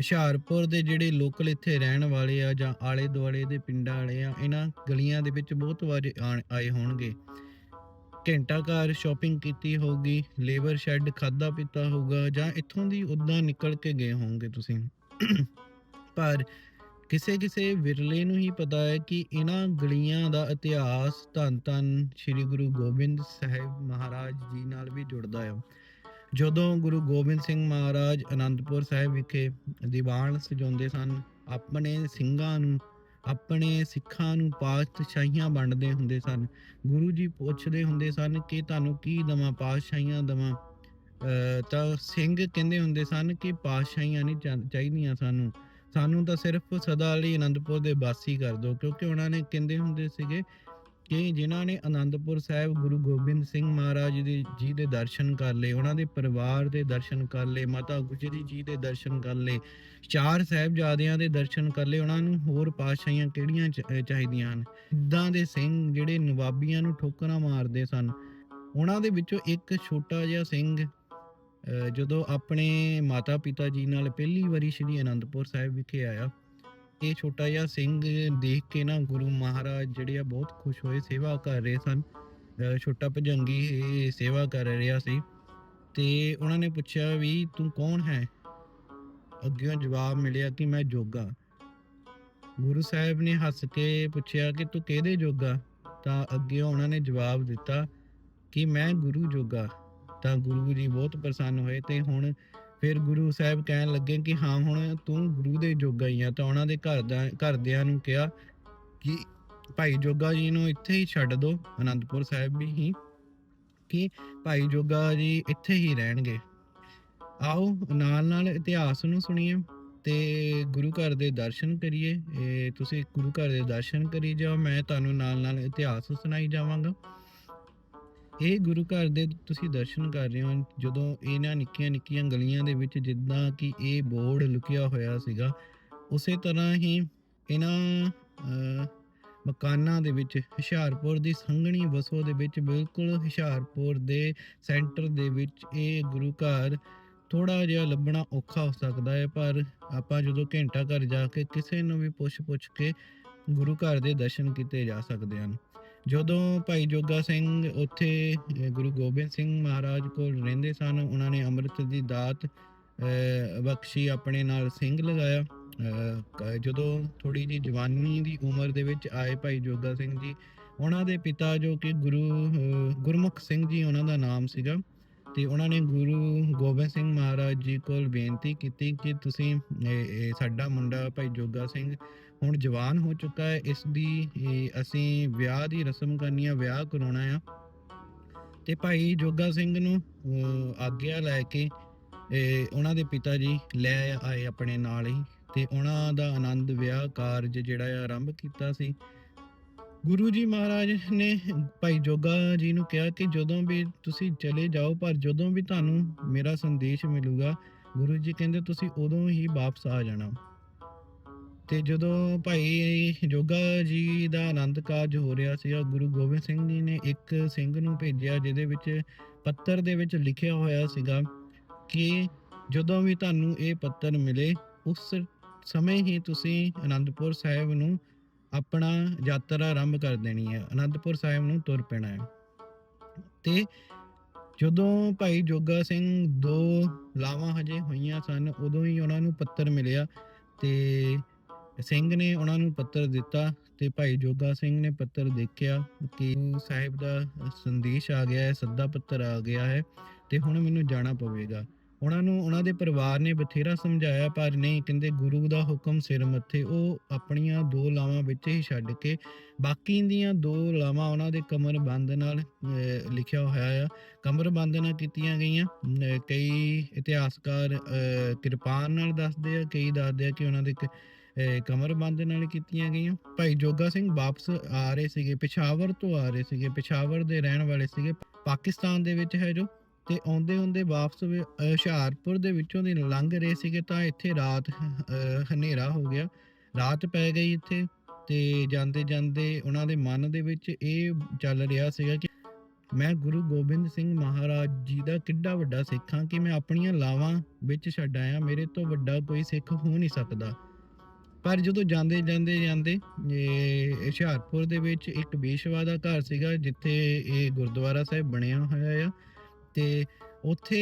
ਹੁਸ਼ਿਆਰਪੁਰ ਦੇ ਜਿਹੜੇ ਲੋਕਲ ਇੱਥੇ ਰਹਿਣ ਵਾਲੇ ਆ ਜਾਂ ਆਲੇ ਦੁਆਲੇ ਦੇ ਪਿੰਡਾਂ ਵਾਲੇ ਆ, ਇਹਨਾਂ ਗਲੀਆਂ ਦੇ ਵਿੱਚ ਬਹੁਤ ਵਾਰ ਆਣ- ਆਏ ਹੋਣਗੇ। ਘੰਟਾ ਘਰ ਸ਼ਾਪਿੰਗ ਕੀਤੀ ਹੋਊਗੀ ਲੇਬਰ ਸ਼ੈੱਡ ਖਾਦਾ ਪੀਤਾ ਹੋਊਗਾ ਜਾਂ ਇੱਥੋਂ ਦੀ ਉਦਾਂ ਨਿਕਲ ਕੇ ਗਏ ਹੋਵੋਗੇ ਤੁਸੀਂ। ਪਰ ਕਿਸੇ ਕਿਸੇ ਵਿਰਲੇ ਨੂੰ ਹੀ ਪਤਾ ਹੈ ਕਿ ਇਹਨਾਂ ਗਲੀਆਂ ਦਾ ਇਤਿਹਾਸ ਧੰਨ ਧੰਨ ਸ੍ਰੀ ਗੁਰੂ ਗੋਬਿੰਦ ਸਾਹਿਬ ਮਹਾਰਾਜ ਜੀ ਨਾਲ ਵੀ ਜੁੜਦਾ ਹੈ ਜਦੋਂ ਗੁਰੂ ਗੋਬਿੰਦ ਸਿੰਘ ਮਹਾਰਾਜ ਅਨੰਦਪੁਰ ਸਾਹਿਬ ਵਿਖੇ ਦੀਵਾਨ ਸਜਾਉਂਦੇ ਸਨ, ਆਪਣੇ ਸਿੰਘਾਂ ਨੂੰ, ਆਪਣੇ ਸਿੱਖਾਂ ਨੂੰ ਪਾਤਸ਼ਾਹੀਆਂ ਵੰਡਦੇ ਹੁੰਦੇ ਸਨ। ਗੁਰੂ ਜੀ ਪੁੱਛਦੇ ਹੁੰਦੇ ਸਨ ਕਿ ਤੁਹਾਨੂੰ ਕੀ ਦਵਾਂ, ਪਾਤਸ਼ਾਹੀਆਂ ਦਵਾਂ? ਅਹ ਤਾਂ ਸਿੰਘ ਕਹਿੰਦੇ ਹੁੰਦੇ ਸਨ ਕਿ ਪਾਤਸ਼ਾਹੀਆਂ ਨਹੀਂ ਚਾਹੀਦੀਆਂ ਸਾਨੂੰ। ਸਾਨੂੰ ਤਾਂ ਸਿਰਫ ਸਦਾ ਲਈ ਅਨੰਦਪੁਰ ਦੇ ਵਾਸੀ ਕਰ ਦਿਓ, ਕਿਉਂਕਿ ਉਹਨਾਂ ਨੇ ਕਹਿੰਦੇ ਹੁੰਦੇ ਸੀਗੇ ਕਿ ਜਿਨ੍ਹਾਂ ਨੇ ਆਨੰਦਪੁਰ ਸਾਹਿਬ ਗੁਰੂ ਗੋਬਿੰਦ ਸਿੰਘ ਮਹਾਰਾਜ ਦੇ ਜੀ ਦੇ ਦਰਸ਼ਨ ਕਰ ਲਏ, ਉਹਨਾਂ ਦੇ ਪਰਿਵਾਰ ਦੇ ਦਰਸ਼ਨ ਕਰ ਲਏ, ਮਾਤਾ ਗੁਜਰੀ ਜੀ ਦੇ ਦਰਸ਼ਨ ਕਰ ਲਏ, ਚਾਰ ਸਾਹਿਬਜ਼ਾਦਿਆਂ ਦੇ ਦਰਸ਼ਨ ਕਰ ਲਏ, ਉਹਨਾਂ ਨੂੰ ਹੋਰ ਪਾਤਸ਼ਾਹੀਆਂ ਕਿਹੜੀਆਂ ਚ- ਚਾਹੀਦੀਆਂ ਹਨ? ਇਦਾਂ ਦੇ ਸਿੰਘ ਜਿਹੜੇ ਨਵਾਬੀਆਂ ਨੂੰ ਠੋਕਰਾਂ ਮਾਰਦੇ ਸਨ। ਉਹਨਾਂ ਦੇ ਵਿੱਚੋਂ ਇੱਕ ਛੋਟਾ ਜਿਹਾ ਸਿੰਘ ਜਦੋਂ ਆਪਣੇ ਮਾਤਾ ਪਿਤਾ ਜੀ ਨਾਲ ਪਹਿਲੀ ਵਾਰੀ ਸ਼੍ਰੀ ਅਨੰਦਪੁਰ ਸਾਹਿਬ ਵਿਖੇ ਆਇਆ ਇਹ ਛੋਟਾ ਜਿਹਾ ਸਿੰਘ ਦੇਖ ਕੇ ਨਾ ਗੁਰੂ ਮਹਾਰਾਜ ਜਿਹੜੇ ਆ ਬਹੁਤ ਖੁਸ਼ ਹੋਏ, ਸੇਵਾ ਕਰ ਰਹੇ ਸਨ। ਛੋਟਾ ਭਜੰਗੀ ਇਹ ਸੇਵਾ ਕਰ ਰਿਹਾ ਸੀ। ਤੇ ਉਹਨਾਂ ਨੇ ਪੁੱਛਿਆ ਵੀ ਤੂੰ ਕੌਣ ਹੈ? ਅੱਗੇ ਜਵਾਬ ਮਿਲਿਆ ਕਿ ਮੈਂ ਜੋਗਾ। ਗੁਰੂ ਸਾਹਿਬ ਨੇ ਹੱਸ ਕੇ ਪੁੱਛਿਆ ਕਿ ਤੂੰ ਕਿਹਦੇ ਜੋਗਾ? ਤਾਂ ਅੱਗੇ ਉਹਨਾਂ ਨੇ ਜਵਾਬ ਦਿੱਤਾ ਕਿ ਮੈਂ ਗੁਰੂ ਜੋਗਾ। ਤਾਂ ਗੁਰੂ ਜੀ ਬਹੁਤ ਪ੍ਰਸੰਨ ਹੋਏ ਤੇ ਹੁਣ ਫਿਰ ਗੁਰੂ ਸਾਹਿਬ ਕਹਿਣ ਲੱਗੇ ਕਿ ਹਾਂ, ਹੁਣ ਤੂੰ ਗੁਰੂ ਦੇ ਜੋਗਾ ਹੀ ਆ। ਤਾਂ ਉਹਨਾਂ ਦੇ ਘਰ ਦਾ, ਘਰਦਿਆਂ ਨੂੰ ਕਿਹਾ ਕਿ ਭਾਈ ਜੋਗਾ ਜੀ ਨੂੰ ਇੱਥੇ ਹੀ ਛੱਡ ਦਿਓ ਅਨੰਦਪੁਰ ਸਾਹਿਬ ਵੀ ਹੀ, ਕਿ ਭਾਈ ਜੋਗਾ ਜੀ ਇੱਥੇ ਹੀ ਰਹਿਣਗੇ। ਆਓ ਨਾਲ ਨਾਲ ਇਤਿਹਾਸ ਨੂੰ ਸੁਣੀਏ ਤੇ ਗੁਰੂ ਘਰ ਦੇ ਦਰਸ਼ਨ ਕਰੀਏ। ਇਹ ਤੁਸੀਂ ਗੁਰੂ ਘਰ ਦੇ ਦਰਸ਼ਨ ਕਰੀ ਜਾਓ, ਮੈਂ ਤੁਹਾਨੂੰ ਨਾਲ ਨਾਲ ਇਤਿਹਾਸ ਸੁਣਾਈ ਜਾਵਾਂਗਾ। ਇਹ ਗੁਰੂ ਘਰ ਦੇ ਤੁਸੀਂ ਦਰਸ਼ਨ ਕਰ ਰਹੇ ਹੋ, ਜਦੋਂ ਇਹਨਾਂ ਨਿੱਕੀਆਂ ਨਿੱਕੀਆਂ ਗਲੀਆਂ ਦੇ ਵਿੱਚ ਜਿੱਦਾਂ ਕਿ ਇਹ ਬੋਰਡ ਲੁਕਿਆ ਹੋਇਆ ਸੀਗਾ, ਉਸੇ ਤਰ੍ਹਾਂ ਹੀ ਇਹਨਾਂ ਮਕਾਨਾਂ ਦੇ ਵਿੱਚ, ਹੁਸ਼ਿਆਰਪੁਰ ਦੀ ਸੰਘਣੀ ਵਸੋ ਦੇ ਵਿੱਚ ਬਿਲਕੁਲ ਹੁਸ਼ਿਆਰਪੁਰ ਦੇ ਸੈਂਟਰ ਦੇ ਵਿੱਚ ਇਹ ਗੁਰੂ ਘਰ ਥੋੜਾ ਜਿਹਾ ਲੱਭਣਾ ਔਖਾ ਹੋ ਸਕਦਾ ਹੈ, ਪਰ ਆਪਾਂ ਜਦੋਂ ਘੰਟਾ ਘਰ ਜਾ ਕੇ ਕਿਸੇ ਨੂੰ ਵੀ ਪੁੱਛ-ਪੁੱਛ ਕੇ ਗੁਰੂ ਘਰ ਦੇ ਦਰਸ਼ਨ ਕੀਤੇ ਜਾ ਸਕਦੇ ਹਨ। ਜਦੋਂ ਭਾਈ ਜੋਗਾ ਸਿੰਘ ਉੱਥੇ ਗੁਰੂ ਗੋਬਿੰਦ ਸਿੰਘ ਮਹਾਰਾਜ ਕੋਲ ਰਹਿੰਦੇ ਸਨ, ਉਹਨਾਂ ਨੇ ਅੰਮ੍ਰਿਤ ਦੀ ਦਾਤ ਬਖਸ਼ੀ, ਆਪਣੇ ਨਾਲ ਸਿੰਘ ਲਗਾਇਆ। ਜਦੋਂ ਥੋੜੀ ਜੀ ਜਵਾਨੀ ਦੀ ਉਮਰ ਦੇ ਵਿੱਚ ਆਏ ਭਾਈ ਜੋਗਾ ਸਿੰਘ ਜੀ, ਉਹਨਾਂ ਦੇ ਪਿਤਾ ਜੋ ਕਿ ਗੁਰੂ ਗੁਰਮੁਖ ਸਿੰਘ ਜੀ, ਉਹਨਾਂ ਦਾ ਨਾਮ ਸੀਗਾ। ਤੇ ਉਹਨਾਂ ਨੇ ਗੁਰੂ ਗੋਬਿੰਦ ਸਿੰਘ ਮਹਾਰਾਜ ਜੀ ਕੋਲ ਬੇਨਤੀ ਕੀਤੀ ਕਿ ਤੁਸੀਂ ਸਾਡਾ ਮੁੰਡਾ ਭਾਈ ਜੋਗਾ ਸਿੰਘ ਹੁਣ ਜਵਾਨ ਹੋ ਚੁੱਕਾ ਹੈ ਇਸ ਦੀ ਅਸੀਂ ਵਿਆਹ ਦੀ ਰਸਮ ਕਰਨੀ ਆ ਵਿਆਹ ਕਰਾਉਣਾ ਆ। ਤੇ ਭਾਈ ਜੋਗਾ ਸਿੰਘ ਨੂੰ ਅਹ, ਆਗਿਆ ਲੈ ਕੇ ਉਹਨਾਂ ਦੇ ਪਿਤਾ ਜੀ ਲੈ ਆਏ ਆਪਣੇ ਨਾਲ ਹੀ। ਤੇ ਉਹਨਾਂ ਦਾ ਆਨੰਦ ਵਿਆਹ ਕਾਰਜ ਜਿਹੜਾ ਆ ਆਰੰਭ ਕੀਤਾ ਸੀ। ਗੁਰੂ ਜੀ ਮਹਾਰਾਜ ਨੇ ਭਾਈ ਜੋਗਾ ਜੀ ਨੂੰ ਕਿਹਾ ਕਿ ਜਦੋਂ ਵੀ ਤੁਸੀਂ ਚਲੇ ਜਾਓ, ਪਰ ਜਦੋਂ ਵੀ ਤੁਹਾਨੂੰ ਮੇਰਾ ਸੰਦੇਸ਼ ਮਿਲੂਗਾ, ਗੁਰੂ ਜੀ ਕਹਿੰਦੇ ਤੁਸੀਂ ਉਦੋਂ ਹੀ ਵਾਪਸ ਆ ਜਾਣਾ। ਤੇ ਜਦੋਂ ਭਾਈ ਜੋਗਾ ਜੀ ਦਾ ਆਨੰਦ ਕਾਰਜ ਹੋ ਰਿਹਾ ਸੀਗਾ, ਗੁਰੂ ਗੋਬਿੰਦ ਸਿੰਘ ਜੀ ਨੇ ਇੱਕ ਸਿੰਘ ਨੂੰ ਭੇਜਿਆ, ਜਿਹਦੇ ਵਿੱਚ ਪੱਤਰ ਦੇ ਵਿੱਚ ਲਿਖਿਆ ਹੋਇਆ ਸੀਗਾ ਕਿ ਜਦੋਂ ਵੀ ਤੁਹਾਨੂੰ ਇਹ ਪੱਤਰ ਮਿਲੇ, ਉਸ ਸਮੇਂ ਹੀ ਤੁਸੀਂ ਅਨੰਦਪੁਰ ਸਾਹਿਬ ਨੂੰ ਆਪਣਾ ਯਾਤਰਾ ਆਰੰਭ ਕਰ ਦੇਣੀ ਹੈ। ਅਨੰਦਪੁਰ ਸਾਹਿਬ ਨੂੰ ਤੁਰ ਪੈਣਾ ਹੈ। ਤੇ ਜਦੋਂ ਭਾਈ ਜੋਗਾ ਸਿੰਘ ਦੋ ਲਾਵਾਂ ਹਜੇ ਹੋਈਆਂ ਸਨ, ਉਦੋਂ ਹੀ ਉਹਨਾਂ ਨੂੰ ਪੱਤਰ ਮਿਲਿਆ ਤੇ ਸਿੰਘ ਨੇ ਉਹਨਾਂ ਨੂੰ ਪੱਤਰ ਦਿੱਤਾ ਤੇ ਭਾਈ ਜੋਗਾ ਸਿੰਘ ਨੇ ਪੱਤਰ ਦੇਖਿਆ ਕਿ ਸਾਹਿਬ ਦਾ ਸੰਦੇਸ਼ ਆ ਗਿਆ ਹੈ, ਸੱਦਾ ਪੱਤਰ ਆ ਗਿਆ ਹੈ ਤੇ ਹੁਣ ਮੈਨੂੰ ਜਾਣਾ ਪਵੇਗਾ। ਉਹਨਾਂ ਨੂੰ ਉਹਨਾਂ ਦੇ ਪਰਿਵਾਰ ਨੇ ਬਥੇਰਾ ਸਮਝਾਇਆ ਪਰ ਨਹੀਂ ਕਹਿੰਦੇ ਗੁਰੂ ਦਾ ਹੁਕਮ ਸਿਰ ਮੱਥੇ ਉਹ ਆਪਣੀਆਂ ਦੋ ਲਾਵਾਂ ਵਿੱਚ ਹੀ ਛੱਡ ਕੇ ਬਾਕੀ ਦੀਆਂ ਦੋ ਲਾਵਾਂ ਉਹਨਾਂ ਦੇ ਕਮਰ ਬੰਦ ਨਾਲ ਲਿਖਿਆ ਹੋਇਆ ਆ। ਕਮਰ ਬੰਦ ਨਾਲ ਕੀਤੀਆਂ ਗਈਆਂ। ਅਹ, ਕਈ ਇਤਿਹਾਸਕਾਰ ਅਹ, ਕਿਰਪਾਨ ਨਾਲ ਦੱਸਦੇ ਆ ਕਈ ਦੱਸਦੇ ਆ ਕਿ ਉਹਨਾਂ ਦੇ ਕ- ਕਮਰ ਬੰਦ ਨਾਲ ਕੀਤੀਆਂ ਗਈਆਂ। ਭਾਈ ਜੋਗਾ ਸਿੰਘ ਵਾਪਸ ਆ ਰਹੇ ਸੀਗੇ ਪਿਸ਼ਾਵਰ ਤੋਂ ਆ ਰਹੇ ਸੀਗੇ ਪਿਸ਼ਾਵਰ ਦੇ ਰਹਿਣ ਵਾਲੇ ਸੀਗੇ ਪਾਕਿਸਤਾਨ ਦੇ ਵਿੱਚ ਹੈ ਜੋ। ਤੇ ਆਉਂਦੇ ਹੁੰਦੇ ਵਾਪਸ ਹੁਸ਼ਿਆਰਪੁਰ ਦੇ ਵਿੱਚੋਂ ਦੀ ਲੰਘ ਰਹੇ ਸੀਗੇ ਤਾਂ ਇੱਥੇ ਰਾਤ ਹਨੇਰਾ ਹੋ ਗਿਆ। ਰਾਤ ਪੈ ਗਈ ਇੱਥੇ ਤੇ ਜਾਂਦੇ ਜਾਂਦੇ ਉਹਨਾਂ ਦੇ ਮਨ ਦੇ ਵਿੱਚ ਇਹ ਚੱਲ ਰਿਹਾ ਸੀਗਾ ਕਿ ਮੈਂ ਗੁਰੂ ਗੋਬਿੰਦ ਸਿੰਘ ਮਹਾਰਾਜ ਜੀ ਦਾ ਕਿੱਡਾ ਵੱਡਾ ਸਿੱਖ ਹਾਂ ਕਿ ਮੈਂ ਆਪਣੀਆਂ ਲਾਵਾਂ ਵਿੱਚ ਛੱਡ ਆਇਆ, ਮੇਰੇ ਤੋਂ ਵੱਡਾ ਕੋਈ ਸਿੱਖ ਹੋ ਨਹੀਂ ਸਕਦਾ। ਪਰ ਜਦੋਂ ਜਾਂਦੇ ਜਾਂਦੇ ਜਾਂਦੇ, ਇਹ ਹੁਸ਼ਿਆਰਪੁਰ ਦੇ ਵਿੱਚ ਇੱਕ ਬੇਸ਼ਵਾ ਦਾ ਘਰ ਸੀਗਾ ਜਿੱਥੇ ਇਹ ਗੁਰਦੁਆਰਾ ਸਾਹਿਬ ਬਣਿਆ ਹੋਇਆ ਆ ਤੇ ਉੱਥੇ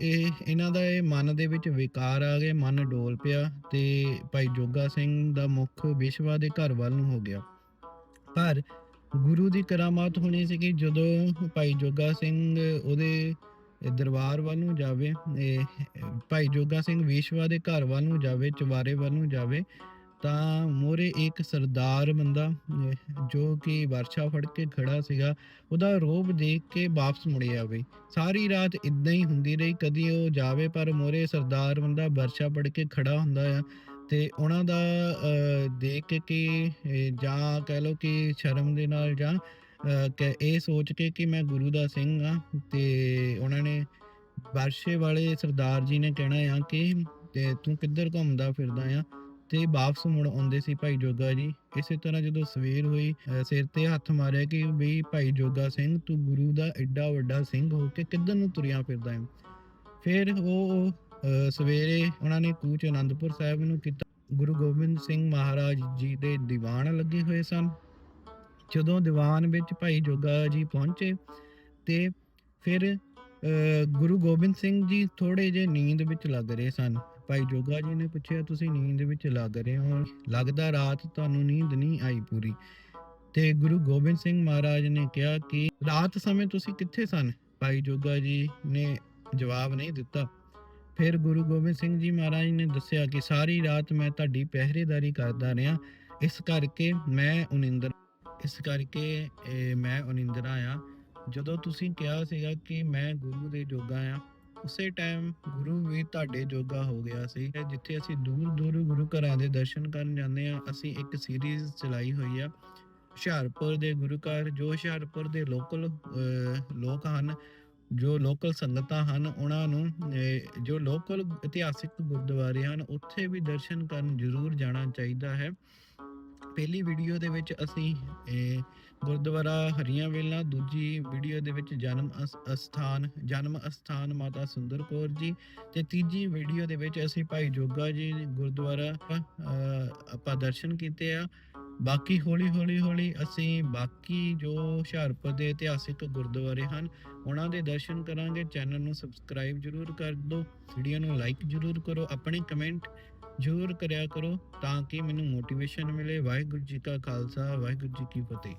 ਇਹ, ਇਹਨਾਂ ਦਾ ਇਹ ਮਨ ਦੇ ਵਿੱਚ ਵਿਕਾਰ ਆ ਗਏ ਮਨ ਡੋਲ ਪਿਆ ਤੇ ਭਾਈ ਜੋਗਾ ਸਿੰਘ ਦਾ ਮੁੱਖ ਵਿਸ਼ਵਾ ਦੇ ਘਰ ਵੱਲ ਨੂੰ ਹੋ ਗਿਆ। ਪਰ ਗੁਰੂ ਦੀ ਕਰਾਮਾਤ ਹੋਣੀ ਸੀ ਕਿ ਜਦੋਂ ਭਾਈ ਜੋਗਾ ਸਿੰਘ ਉਹਦੇ ਦਰਬਾਰ ਵੱਲ ਨੂੰ ਜਾਵੇ ਭਾਈ ਜੋਗਾ ਸਿੰਘ ਵਿਸ਼ਵਾ ਦੇ ਘਰ ਵੱਲ ਨੂੰ ਜਾਵੇ ਚਵਾਰੇ ਵੱਲ ਨੂੰ ਜਾਵੇ ਤਾਂ ਮੋਰੇ ਇੱਕ ਸਰਦਾਰ ਬੰਦਾ ਜੋ ਕਿ ਵਰਸ਼ਾ ਫੜ ਕੇ ਖੜਾ ਸੀਗਾ ਉਹਦਾ ਰੋਬ ਦੇਖ ਕੇ ਵਾਪਸ ਮੁੜਿਆ ਬਈ। ਸਾਰੀ ਰਾਤ ਇਦਾਂ ਹੀ ਹੁੰਦੀ ਰਹੀ ਕਦੀ ਉਹ ਜਾਵੇ ਪਰ ਮੋਰੇ ਸਰਦਾਰ ਬੰਦਾ ਵਰਸ਼ਾ ਫੜ ਕੇ ਖੜਾ ਹੁੰਦਾ ਆ ਤੇ ਉਹਨਾਂ ਦਾ ਦੇਖ ਕੇ ਜਾਂ ਕਹਿ ਲਓ ਕਿ ਸ਼ਰਮ ਦੇ ਨਾਲ ਜਾਂ ਅਹ, ਕਿ ਇਹ ਸੋਚ ਕੇ ਕਿ ਮੈਂ ਗੁਰੂ ਦਾ ਸਿੰਘ ਆ ਤੇ ਉਹਨਾਂ ਨੇ ਵਰਸ਼ੇ ਵਾਲੇ ਸਰਦਾਰ ਜੀ ਨੇ ਕਹਿਣਾ ਆ ਕਿ ਤੇ ਤੂੰ ਕਿੱਧਰ ਘੁੰਮਦਾ ਫਿਰਦਾ ਆ? ਤੇ ਵਾਪਸ ਮੁੜ ਆਉਂਦੇ ਸੀ ਭਾਈ ਜੋਗਾ ਜੀ। ਇਸੇ ਤਰ੍ਹਾਂ ਜਦੋਂ ਸਵੇਰ ਹੋਈ ਸਿਰ ਤੇ ਹੱਥ ਮਾਰਿਆ ਕਿ ਬਈ ਭਾਈ ਜੋਗਾ ਸਿੰਘ, ਤੂੰ ਗੁਰੂ ਦਾ ਐਡਾ ਵੱਡਾ ਸਿੰਘ ਹੋ ਕੇ ਕਿੱਧਰ ਨੂੰ ਤੁਰਿਆ ਫਿਰਦਾ ਹੈ ਫਿਰ ਉਹ ਸਵੇਰੇ ਉਹਨਾਂ ਨੇ ਕੂਚ ਅਨੰਦਪੁਰ ਸਾਹਿਬ ਨੂੰ ਕੀਤਾ। ਗੁਰੂ ਗੋਬਿੰਦ ਸਿੰਘ ਮਹਾਰਾਜ ਜੀ ਦੇ ਦੀਵਾਨ ਲੱਗੇ ਹੋਏ ਸਨ। ਜਦੋਂ ਦੀਵਾਨ ਵਿੱਚ ਭਾਈ ਜੋਗਾ ਜੀ ਪਹੁੰਚੇ ਤੇ ਫਿਰ ਗੁਰੂ ਗੋਬਿੰਦ ਸਿੰਘ ਜੀ ਥੋੜੇ ਜੇ ਨੀਂਦ ਵਿੱਚ ਲੱਗ ਰਹੇ ਸਨ। ਭਾਈ ਜੋਗਾ ਜੀ ਨੇ ਪੁੱਛਿਆ, ਤੁਸੀਂ ਨੀਂਦ ਵਿੱਚ ਲੱਗ ਰਹੇ ਹੋ? ਲੱਗਦਾ ਰਾਤ ਤੁਹਾਨੂੰ ਨੀਂਦ ਨਹੀਂ ਆਈ ਪੂਰੀ। ਤੇ ਗੁਰੂ ਗੋਬਿੰਦ ਸਿੰਘ ਮਹਾਰਾਜ ਨੇ ਕਿਹਾ ਕਿ ਰਾਤ ਸਮੇਂ ਤੁਸੀਂ ਕਿੱਥੇ ਸਨ? ਭਾਈ ਜੋਗਾ ਜੀ ਨੇ ਜਵਾਬ ਨਹੀਂ ਦਿੱਤਾ। ਫਿਰ ਗੁਰੂ ਗੋਬਿੰਦ ਸਿੰਘ ਜੀ ਮਹਾਰਾਜ ਨੇ ਦੱਸਿਆ ਕਿ ਸਾਰੀ ਰਾਤ ਮੈਂ ਤੁਹਾਡੀ ਪਹਿਰੇਦਾਰੀ ਕਰਦਾ ਰਿਹਾ। ਇਸ ਕਰਕੇ ਮੈਂ ਉਨਿੰਦਰ, ਇਸ ਕਰਕੇ ਮੈਂ ਉਨਿੰਦਰਾ ਆ। ਜਦੋਂ ਤੁਸੀਂ ਕਿਹਾ ਸੀਗਾ ਕਿ ਮੈਂ ਗੁਰੂ ਦੇ ਜੋਗਾ ਆ ਉਸੇ ਟਾਈਮ ਗੁਰੂ ਵੀ ਤੁਹਾਡੇ ਜੋਗਾ ਹੋ ਗਿਆ ਸੀ। ਜਿੱਥੇ ਅਸੀਂ ਦੂਰ ਦੂਰ ਗੁਰੂ ਘਰਾਂ ਦੇ ਦਰਸ਼ਨ ਕਰਨ ਜਾਂਦੇ ਆ ਅਸੀਂ ਇੱਕ ਸੀਰੀਜ਼ ਚਲਾਈ ਹੋਈ ਆ। ਹੁਸ਼ਿਆਰਪੁਰ ਦੇ ਗੁਰੂ ਘਰ, ਜੋ ਹੁਸ਼ਿਆਰਪੁਰ ਦੇ ਲੋਕਲ ਲੋਕ ਹਨ, ਜੋ ਲੋਕਲ ਸੰਗਤਾਂ ਹਨ, ਉਹਨਾਂ ਨੂੰ ਜੋ ਲੋਕਲ ਇਤਿਹਾਸਿਕ ਗੁਰਦੁਆਰੇ ਹਨ, ਉੱਥੇ ਵੀ ਦਰਸ਼ਨ ਕਰਨ ਜ਼ਰੂਰ ਜਾਣਾ ਚਾਹੀਦਾ ਹੈ। ਪਹਿਲੀ ਵੀਡੀਓ ਦੇ ਵਿੱਚ ਅਸੀਂ ਗੁਰਦੁਆਰਾ ਹਰੀਆਂ ਵੇਲਾ, ਦੂਜੀ ਵੀਡੀਓ ਦੇ ਵਿੱਚ ਜਨਮ ਅਸ- ਅਸਥਾਨ, ਜਨਮ ਅਸਥਾਨ ਮਾਤਾ ਸੁੰਦਰ ਕੌਰ ਜੀ ਤੇ ਤੀਜੀ ਵੀਡੀਓ ਦੇ ਵਿੱਚ ਅਸੀਂ ਭਾਈ ਜੋਗਾ ਜੀ ਗੁਰਦੁਆਰਾ ਆਪਾਂ ਦਰਸ਼ਨ ਕੀਤੇ ਆ। ਬਾਕੀ ਹੌਲੀ ਹੌਲੀ ਹੌਲੀ ਅਸੀਂ ਬਾਕੀ ਜੋ ਹੁਸ਼ਿਆਰਪੁਰ ਦੇ ਇਤਿਹਾਸਿਕ ਗੁਰਦੁਆਰੇ ਹਨ, ਉਹਨਾਂ ਦੇ ਦਰਸ਼ਨ ਕਰਾਂਗੇ। ਚੈਨਲ ਨੂੰ ਸਬਸਕ੍ਰਾਈਬ ਜਰੂਰ ਕਰ ਦਿਓ, ਵੀਡੀਓ ਨੂੰ ਲਾਈਕ ਜਰੂਰ ਕਰੋ, ਆਪਣੇ ਕਮੈਂਟ ਜ਼ਰੂਰ ਕਰਿਆ ਕਰੋ ਤਾਂ ਕਿ ਮੈਨੂੰ ਮੋਟੀਵੇਸ਼ਨ ਮਿਲੇ। ਵਾਹਿਗੁਰੂ ਜੀ ਕਾ ਖਾਲਸਾ, ਵਾਹਿਗੁਰੂ ਜੀ ਕੀ ਫਤਿਹ।